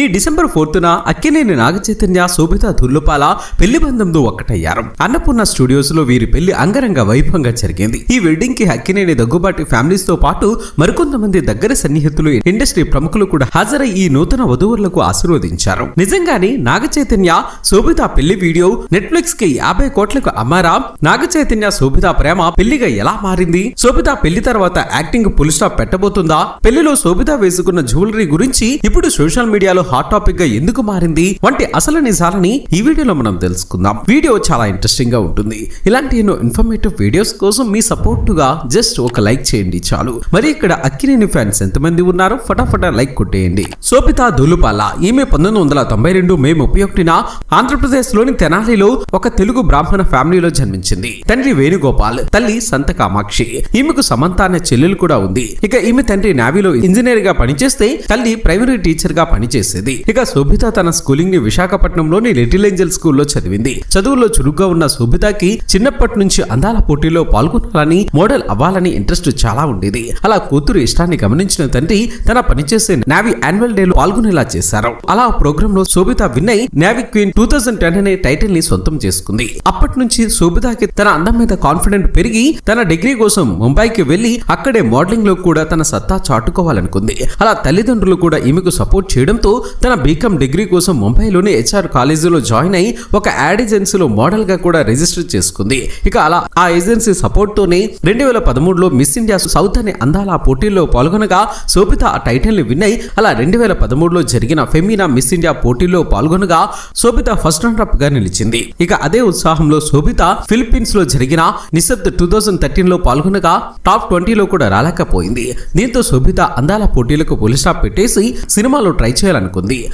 ఈ డిసెంబర్ ఫోర్త్న అక్కినేని నాగచైతన్య శోభిత దుర్లుపాల పెళ్ళి బంధంతో ఒక్కటయ్యారు. అన్నపూర్ణ స్టూడియోస్లో వీరి పెళ్ళి అంగరంగ వైభవంగా జరిగింది. ఈ వెడ్డింగ్కి అక్కినేని దగ్గుబాటి ఫ్యామిలీస్తో పాటు మరికొంతమంది దగ్గర సన్నిహితులు ఇండస్ట్రీ ప్రముఖులు కూడా హాజరై ఈ నూతన వధువులకు ఆశీర్వదించారు. నిజంగానే నాగచైతన్య శోభిత పెళ్ళి వీడియో నెట్ఫ్లిక్స్కి యాభై కోట్లకు అమ్మారా? నాగచైతన్య శోభిత ప్రేమ పెళ్ళిగా ఎలా మారింది? శోభిత పెళ్ళి తర్వాత యాక్టింగ్ పుల్ స్టాప్ పెట్టబోతుందా? పెళ్ళిలో శోభిత వేసుకున్న జ్యువెలరీ గురించి ఇప్పుడు సోషల్ మీడియాలో హాట్ టాపిక్గా ఎందుకు మారింది? వంటి అసలు నిజాలని ఈ వీడియోలో మనం తెలుసుకుందాం. వీడియో చాలా ఇంట్రెస్టింగ్గా ఉంటుంది. ఇలాంటి ఎన్నో ఇన్ఫర్మేటివ్ వీడియోస్ కోసం మీ సపోర్ట్గా జస్ట్ ఒక లైక్ చేయండి చాలు. మరి ఇక్కడ అక్కినేని ఫ్యాన్స్ ఎంతమంది ఉన్నారో ఫటాఫటా లైక్ కొట్టేయండి. సోపితా దులుపాల ఈమె పంతొమ్మిది వందల తొంభై రెండు మే ముప్పై ఒకటిన ఆంధ్రప్రదేశ్లోని తెనాలిలో ఒక తెలుగు బ్రాహ్మణ ఫ్యామిలీలో జన్మించింది. తండ్రి వేణుగోపాల్ తల్లి సంత కామాక్షి. ఈమెకు సమంత అనే చెల్లెలు కూడా ఉంది. ఇక ఈమె తండ్రి నావీలో ఇంజనీర్గా పనిచేస్తే తల్లి ప్రైమరీ టీచర్గా పనిచేసి చేసేది. ఇక శోభిత తన స్కూలింగ్ని విశాఖపట్నంలోని లిటిల్ ఏంజల్ స్కూల్లో చదివింది. చదువులో చురుగ్గా ఉన్న శోభితకి చిన్నప్పటి నుంచి అందాల పోటీలో పాల్గొనాలని మోడల్ అవ్వాలని ఇంట్రెస్ట్ చాలా ఉండేది. అలా కూతురు ఇష్టాన్ని గమనించిన తండ్రి తన పనిచేసే నావీ యాన్యువల్ డే లో పాల్గొనేలా చేశారు. అలా ప్రోగ్రామ్లో Sobhita విన్నై navy queen two thousand ten అనే టైటిల్ని సొంతం చేసుకుంది. అప్పటి నుంచి శోభితకి తన అందం మీద కాన్ఫిడెంట్ పెరిగి తన డిగ్రీ కోసం ముంబైకి వెళ్ళి అక్కడే మోడలింగ్లో కూడా తన సత్తా చాటుకోవాలనుకుంది. అలా తల్లిదండ్రులు కూడా ఈమెకు సపోర్ట్ చేయడంతో తన బీకామ్ డిగ్రీ కోసం ముంబైలోని హెచ్ఆర్ కాలేజీలో జాయిన్ అయి ఒక యాడ్ ఏజెన్సీలో మోడల్గా కూడా రిజిస్టర్ చేసుకుంది. ఇక అలా ఆ ఏజెన్సీ సపోర్ట్ తోనే రెండు వేల పదమూడులో మిస్ ఇండియా సౌత్ అనే అందాల పోటీల్లో పాల్గొనగా శోభిత ఆ టైటిల్ని విన్ అయి అలా రెండు వేల పదమూడులో జరిగిన ఫెమినా మిస్ ఇండియా పోటీల్లో పాల్గొనగా శోభిత ఫస్ట్ రన్నర్గా నిలిచింది. ఇక అదే ఉత్సాహంలో శోభిత ఫిలిప్పీన్స్లో జరిగిన నిశ్శబ్ద టూ థౌజండ్ థర్టీన్లో పాల్గొనగా టాప్ ట్వంటీలో కూడా రాలేకపోయింది. దీంతో శోభిత అందాల పోటీలకు పోలీస్ స్టాప్ పెట్టేసి సినిమాలో ట్రై చేయాలనుకుంది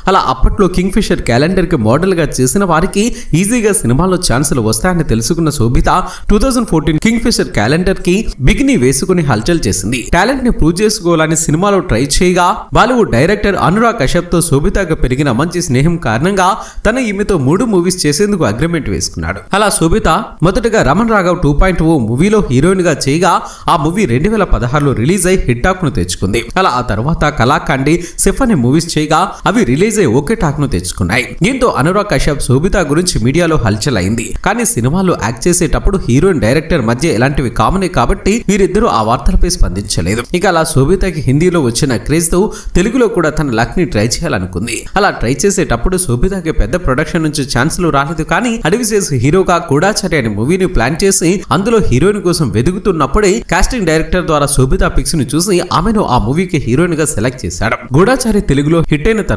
అలా అప్పట్లో కింగ్ ఫిషర్ క్యాలెండర్కి మోడల్గా చేసిన వారికి ఈజీగా సినిమాలో ఛాన్సులు వస్తాయని తెలుసుకున్న Sobhita two thousand fourteen Kingfisher క్యాలెండర్కి బిగ్ని వేసుకుని హల్చల్ చేసింది. టాలెంట్ని ప్రూవ్ చేసుకోవాలని సినిమాలో ట్రై చేయగా బాలీవుడ్ డైరెక్టర్ అనురాగ్ కశ్యప్తో శోభితగా పెరిగిన మంచి స్నేహం కారణంగా తన ఈమెతో మూడు మూవీస్ చేసేందుకు అగ్రిమెంట్ వేసుకున్నాడు. అలా శోభిత మొదటగా Raman Raghav two point O మూవీలో హీరోయిన్గా చేయగా ఆ మూవీ రెండు వేల పదహారులో రిలీజ్ అయి హిట్ టాక్ను తెచ్చుకుంది. అలా ఆ తర్వాత కళాఖండి సిఫ్ అనే మూవీస్ చేయగా అవి రిలీజ్ అయి ఒకే టాక్ను తెచ్చుకున్నాయి. దీంతో అనురాగ్ కశ్యప్ శోభిత గురించి మీడియాలో హల్చల్ అయింది కానీ సినిమాలో యాక్ట్ చేసేటప్పుడు హీరోయిన్ డైరెక్టర్ మధ్య ఎలాంటివి కామనే కాబట్టి వీరిద్దరూ ఆ వార్తలపై స్పందించలేదు. ఇక అలా శోభితకి హిందీలో వచ్చిన క్రేజ్తో తెలుగులో కూడా తన లక్ని ట్రై చేయాలనుకుంది. అలా ట్రై చేసేటప్పుడు శోభితకి పెద్ద ప్రొడక్షన్ నుంచి ఛాన్సులు రాలేదు కానీ అడవిసేస్ హీరోగా కూడాచరి అనే మూవీని ప్లాన్ చేసి అందులో హీరోయిన్ కోసం వెతుకుతున్నప్పుడే కాస్టింగ్ డైరెక్టర్ ద్వారా శోభిత పిక్స్ని చూసి ఆమెను ఆ మూవీకి హీరోయిన్గా సెలెక్ట్ చేశాడు. గూడాచారి తెలుగులో హిట్ అయిన తర్వాత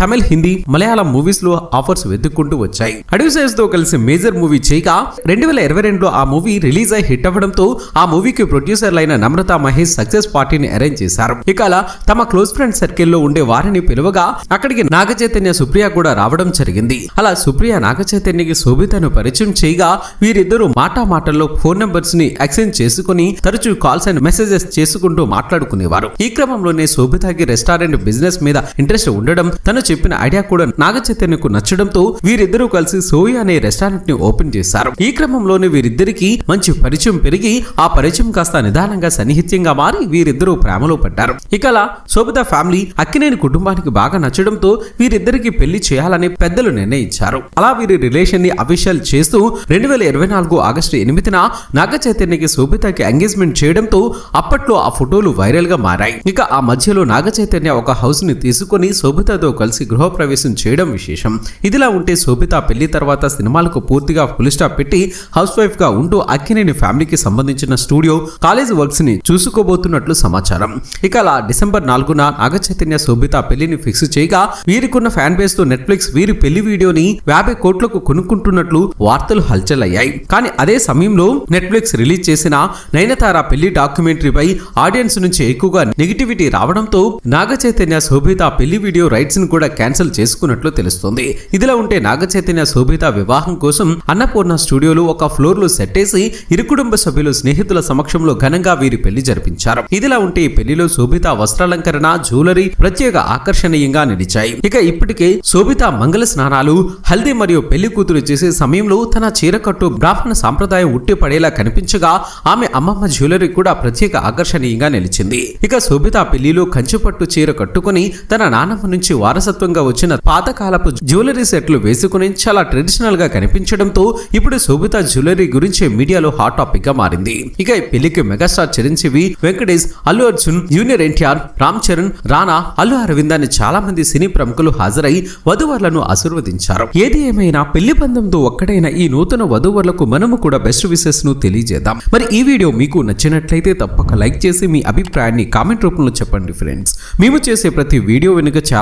తమిళ్ హిందీ మలయాళం మూవీస్లో ఆఫర్స్ వెతుక్కుంటూ వచ్చాయి. అడ్యూసర్స్తో కలిసి మేజర్ మూవీ చేయగా రెండు వేల ఇరవై రెండులో ఆ మూవీ రిలీజ్ అయి హిట్ అవ్వడంతో ఆ మూవీకి ప్రొడ్యూసర్లైన నమ్రత మహేష్ సక్సెస్ పార్టీని అరేంజ్ చేశారు. ఇక అలా తమ క్లోజ్ ఫ్రెండ్ సర్కిల్లో ఉండే వారిని పిలువగా అక్కడికి నాగ చైతన్య సుప్రియ కూడా రావడం జరిగింది. అలా సుప్రియ నాగ చైతన్యకి శోభితను పరిచయం చేయగా వీరిద్దరూ మాటా మాటల్లో ఫోన్ నెంబర్స్ని ఎక్స్చేంజ్ చేసుకుని తరచూ కాల్స్ అండ్ మెసేజెస్ చేసుకుంటూ మాట్లాడుకునేవారు. ఈ క్రమంలోనే శోభితకి రెస్టారెంట్ బిజినెస్ మీద ఇంట్రెస్ట్ ఉండడం తను చెప్పిన ఐడియా కూడా నాగ చైతన్యకు నచ్చడంతో వీరిద్దరూ కలిసి సోయి అనే రెస్టారెంట్ని ఓపెన్ చేశారు. ఈ క్రమంలోనే వీరిద్దరికి మంచి పరిచయం పెరిగి ఆ పరిచయం కాస్త నిదానంగా సన్నిహిత్యంగా మారి వీరిద్దరూ ప్రేమలో పడ్డారు. ఇక అలా శోభిత ఫ్యామిలీ అక్కినేని కుటుంబానికి బాగా నచ్చడంతో వీరిద్దరికి పెళ్ళి చేయాలని పెద్దలు నిర్ణయించారు. అలా వీరి రిలేషన్ని అఫీషియల్ చేస్తూ రెండు వేల ఇరవై నాలుగు ఆగస్టు ఎనిమిదిన నాగ చైతన్యకి శోభితకి ఎంగేజ్మెంట్ చేయడంతో అప్పట్లో ఆ ఫోటోలు వైరల్గా మారాయి. ఇక ఆ మధ్యలో నాగ చైతన్య ఒక హౌస్ని తీసుకుని శోభితతో కలిసి గృహప్రవేశం చేయడం విశేషం. ఇదిలా ఉంటే శోభిత పెళ్ళి తర్వాత సినిమాలకు పూర్తిగా ఫుల్ స్టాప్ పెట్టి హౌస్ వైఫ్గా ఉంటూ అక్కినేని ఫ్యామిలీకి సంబంధించిన స్టూడియో కాలేజ్ వర్క్స్ని చూసుకోబోతున్నట్లు సమాచారం. ఇక అలా డిసెంబర్ నాలుగున నాగ చైతన్య శోభిత పెళ్ళిని ఫిక్స్ చేయగా వీరికున్న ఫ్యాన్ బేస్తో నెట్ఫ్లిక్స్ వీరి పెళ్ళి వీడియోని యాభై కోట్లకు కొనుక్కుంటున్నట్లు వార్తలు హల్చల్ అయ్యాయి కానీ అదే సమయంలో నెట్ఫ్లిక్స్ రిలీజ్ చేసిన నయనతార పెళ్ళి డాక్యుమెంటరీపై ఆడియన్స్ నుంచి ఎక్కువగా నెగిటివిటీ రావడంతో నాగ చైతన్య శోభిత పెళ్ళి వీడియో రైట్స్ని కూడా క్యాన్సిల్ చేసుకున్నట్లు తెలుస్తోంది. ఇదిలా ఉంటే నాగ చైతన్య శోభిత వివాహం కోసం అన్నపూర్ణ స్టూడియోలో ఒక ఫ్లోర్లో సెట్ వేసి ఇరు కుటుంబ సభ్యులు స్నేహితుల సమక్షంలో ఘనంగా వీరి పెళ్ళి జరిపించారు. ఇదిలా ఉంటే ఈ పెళ్ళిలో శోభిత వస్త్రాలంకరణ జ్యువెలరీ ప్రత్యేక ఆకర్షణీయంగా నిలిచాయి. ఇక ఇప్పటికే శోభిత మంగళ స్నానాలు హల్దీ మరియు పెళ్ళి కూతురు చేసే సమయంలో తన చీరకట్టు బ్రాహ్మణ సాంప్రదాయం ఉట్టి పడేలా కనిపించగా ఆమె అమ్మమ్మ జ్యువెలరీ కూడా ప్రత్యేక ఆకర్షణీయంగా నిలిచింది. ఇక శోభిత పెళ్ళిలో కంచిపట్టు చీర కట్టుకుని తన నానమ్మని నుంచి వారసత్వంగా వచ్చిన పాతకాలపు జ్యువెలరీ సెట్లు వేసుకుని చాలా ట్రెడిషనల్గా కనిపించడంతో ఇప్పుడు శోభిత జ్యువెలరీ గురించి మీడియాలో హాట్ టాపిక్గా మారింది. ఇక ఈ పెళ్ళికి మెగాస్టార్ చిరంజీవి వెంకటేష్ అల్లు అర్జున్ జూనియర్ ఎన్టీఆర్ రామ్ చరణ్ రానా అల్లు అరవింద్ అని చాలా మంది సినీ ప్రముఖులు హాజరై వధువర్లను ఆశీర్వదించారు. ఏది ఏమైనా పెళ్ళి బంధంతో ఒక్కడైన ఈ నూతన వధువర్లకు మనము కూడా బెస్ట్ విషెస్ను తెలియజేద్దాం. మరి ఈ వీడియో మీకు నచ్చినట్లయితే తప్పక లైక్ చేసి మీ అభిప్రాయాన్ని కామెంట్ రూపంలో చెప్పండి ఫ్రెండ్స్ మేము చేసే ప్రతి వీడియో వెనుక చాలా